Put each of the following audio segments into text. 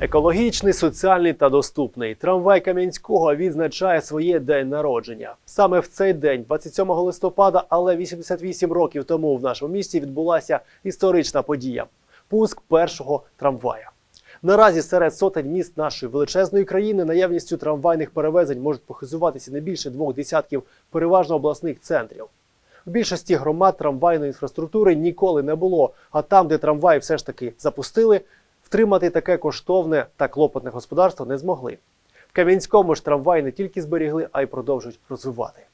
Екологічний, соціальний та доступний. Трамвай Кам'янського відзначає своє день народження. Саме в цей день, 27 листопада, але 88 років тому в нашому місті відбулася історична подія пуск першого трамвая. Наразі серед сотень міст нашої величезної країни наявністю трамвайних перевезень можуть похизуватися не більше двох десятків переважно обласних центрів. В більшості громад трамвайної інфраструктури ніколи не було. А там, де трамваї все ж таки запустили, втримати таке коштовне та клопотне господарство не змогли. В Кам'янському ж трамвай не тільки зберігли, а й продовжують розвивати.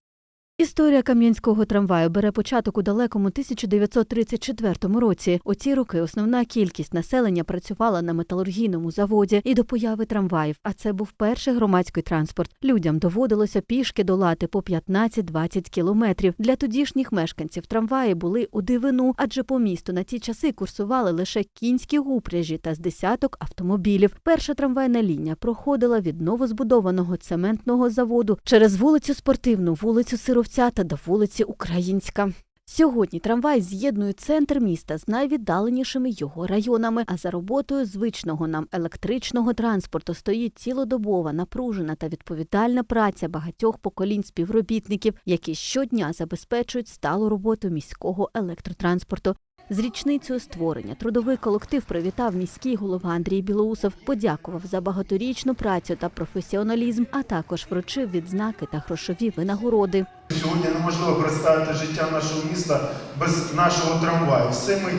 Історія кам'янського трамваю бере початок у далекому 1934 році. У ці роки основна кількість населення працювала на металургійному заводі і до появи трамваїв. А це був перший громадський транспорт. Людям доводилося пішки долати по 15-20 кілометрів. Для тодішніх мешканців трамваї були у дивину, адже по місту на ті часи курсували лише кінські гупряжі та з десяток автомобілів. Перша трамвайна лінія проходила від новозбудованого цементного заводу через вулицю Спортивну, вулицю Сировця та до вулиці Українська. Сьогодні трамвай з'єднує центр міста з найвіддаленішими його районами. А за роботою звичного нам електричного транспорту стоїть цілодобова, напружена та відповідальна праця багатьох поколінь співробітників, які щодня забезпечують сталу роботу міського електротранспорту. З річницею створення трудовий колектив привітав міський голова Андрій Білоусов, подякував за багаторічну працю та професіоналізм, а також вручив відзнаки та грошові винагороди. Сьогодні неможливо представити життя нашого міста без нашого трамваю. Все ми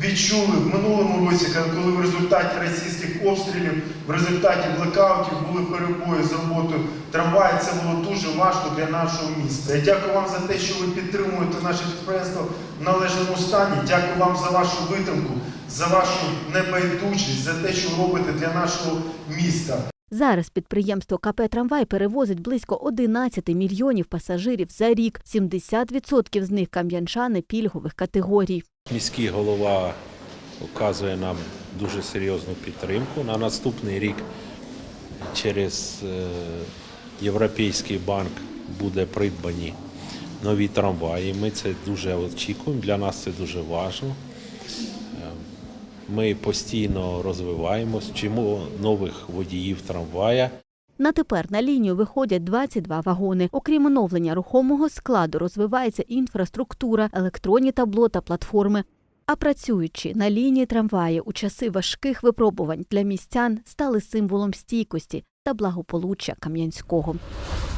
відчули в минулому році, коли в результаті російських обстрілів, в результаті блекаутів були перебої з роботою трамваю. Це було дуже важко для нашого міста. Я дякую вам за те, що ви підтримуєте наше підприємство в належному стані. Дякую вам за вашу витримку, за вашу небайдужість, за те, що робите для нашого міста. Зараз підприємство КП Трамвай перевозить близько 11 мільйонів пасажирів за рік. 70% з них кам'янчани пільгових категорій. Міський голова оказує нам дуже серйозну підтримку. На наступний рік через е, Європейський банк буде придбані нові трамваї. Ми це дуже очікуємо. Для нас це дуже важливо. Е, Ми постійно розвиваємось, вчимо нових водіїв трамвая. На тепер на лінію виходять 22 вагони. Окрім оновлення рухомого складу, розвивається інфраструктура, електронні табло та платформи. А працюючи на лінії трамваї у часи важких випробувань для містян стали символом стійкості та благополуччя Кам'янського.